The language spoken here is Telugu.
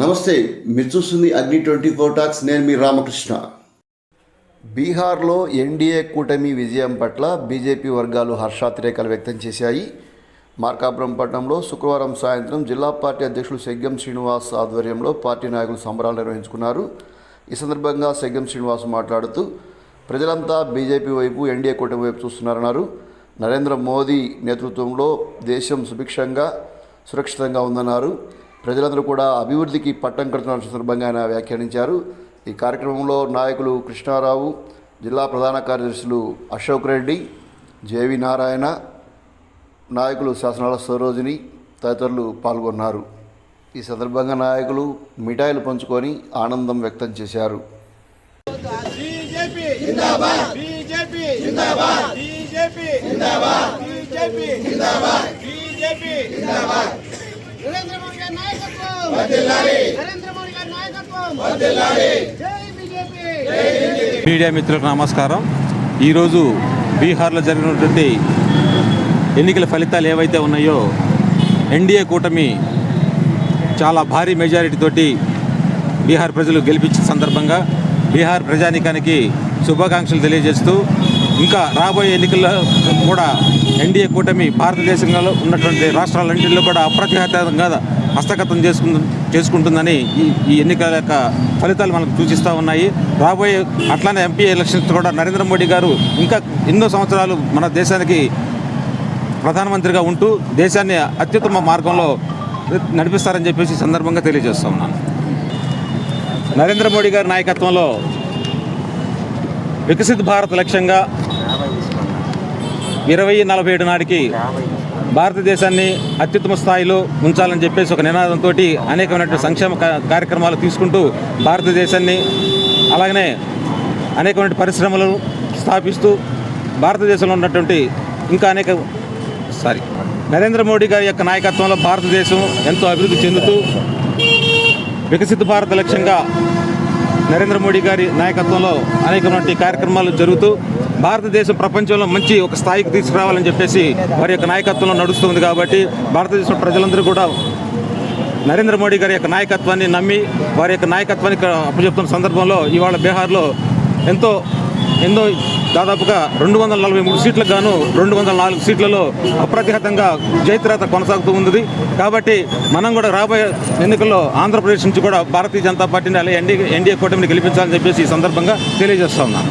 నమస్తే మీరు చూస్తుంది అగ్ని ట్వంటీ ఫోర్ టాక్స్ నేను మీ రామకృష్ణ బీహార్లో ఎన్డీఏ కూటమి విజయం పట్ల బీజేపీ వర్గాలు హర్షాతిరేకాలు వ్యక్తం చేశాయి మార్కాపురం పట్టణంలో శుక్రవారం సాయంత్రం జిల్లా పార్టీ అధ్యక్షులు సెగ్గం శ్రీనివాస్ ఆధ్వర్యంలో పార్టీ నాయకులు సంబరాలు నిర్వహించుకున్నారు ఈ సందర్భంగా సెగ్గం శ్రీనివాస్ మాట్లాడుతూ ప్రజలంతా బీజేపీ వైపు ఎన్డీఏ కూటమి వైపు చూస్తున్నారన్నారు నరేంద్ర మోదీ నేతృత్వంలో దేశం సుభిక్షంగా సురక్షితంగా ఉందన్నారు ప్రజలందరూ కూడా అభివృద్ధికి పట్టం కడుతున్న సందర్భంగా ఆయన వ్యాఖ్యానించారు ఈ కార్యక్రమంలో నాయకులు కృష్ణారావు జిల్లా ప్రధాన కార్యదర్శులు అశోక్ రెడ్డి జేవి నారాయణ నాయకులు శాసనాల సరోజిని తదితరులు పాల్గొన్నారు ఈ సందర్భంగా నాయకులు మిఠాయిలు పంచుకొని ఆనందం వ్యక్తం చేశారు బీజేపీ మీడియా మిత్రులకు నమస్కారం ఈరోజు బీహార్లో జరిగినటువంటి ఎన్నికల ఫలితాలు ఏవైతే ఉన్నాయో ఎన్డీఏ కూటమి చాలా భారీ మెజారిటీతోటి బీహార్ ప్రజలు గెలిపించిన సందర్భంగా బీహార్ ప్రజానీకానికి శుభాకాంక్షలు తెలియజేస్తూ ఇంకా రాబోయే ఎన్నికల్లో కూడా ఎన్డీఏ కూటమి భారతదేశంలో ఉన్నటువంటి రాష్ట్రాలన్నింటిలో కూడా అప్రతిహతంగా హస్తగతం చేసుకుంటు చేసుకుంటుందని ఈ ఈ ఎన్నికల యొక్క ఫలితాలు మనకు సూచిస్తూ ఉన్నాయి రాబోయే అట్లానే ఎంపీ ఎలక్షన్స్ కూడా నరేంద్ర మోడీ గారు ఇంకా ఎన్నో సంవత్సరాలు మన దేశానికి ప్రధానమంత్రిగా ఉంటూ దేశాన్ని అత్యుత్తమ మార్గంలో నడిపిస్తారని చెప్పేసి సందర్భంగా తెలియజేస్తూ ఉన్నాను నరేంద్ర మోడీ గారి నాయకత్వంలో వికసిత్ భారత్ లక్ష్యంగా ఇరవై నలభై ఏడు నాటికి భారతదేశాన్ని అత్యుత్తమ స్థాయిలో ఉంచాలని చెప్పేసి ఒక నినాదంతో అనేకమైనటువంటి సంక్షేమ కార్యక్రమాలు తీసుకుంటూ భారతదేశాన్ని అలాగనే అనేకమైన పరిశ్రమలను స్థాపిస్తూ భారతదేశంలో ఉన్నటువంటి ఇంకా అనేక సారీ నరేంద్ర మోడీ గారి యొక్క నాయకత్వంలో భారతదేశం ఎంతో అభివృద్ధి చెందుతూ వికసిత భారత లక్ష్యంగా నరేంద్ర మోడీ గారి నాయకత్వంలో అనేకటువంటి కార్యక్రమాలు జరుగుతూ భారతదేశం ప్రపంచంలో మంచి ఒక స్థాయికి తీసుకురావాలని చెప్పేసి వారి యొక్క నాయకత్వంలో నడుస్తుంది కాబట్టి భారతదేశం ప్రజలందరూ కూడా నరేంద్ర మోడీ గారి యొక్క నాయకత్వాన్ని నమ్మి వారి యొక్క నాయకత్వాన్ని అప్పచెప్తున్న సందర్భంలో ఇవాళ బీహార్లో ఎంతో ఎంతో దాదాపుగా రెండు వందల నలభై మూడు సీట్లకు గాను రెండు వందల నాలుగు సీట్లలో అప్రతిహతంగా జయత్రాత కొనసాగుతూ ఉంది కాబట్టి మనం కూడా రాబోయే ఎన్నికల్లో ఆంధ్రప్రదేశ్ నుంచి కూడా భారతీయ జనతా పార్టీని అలాగే ఎన్డీ ఎన్డీఏ కూటమిని గెలిపించాలని చెప్పేసి ఈ సందర్భంగా తెలియజేస్తా ఉన్నాను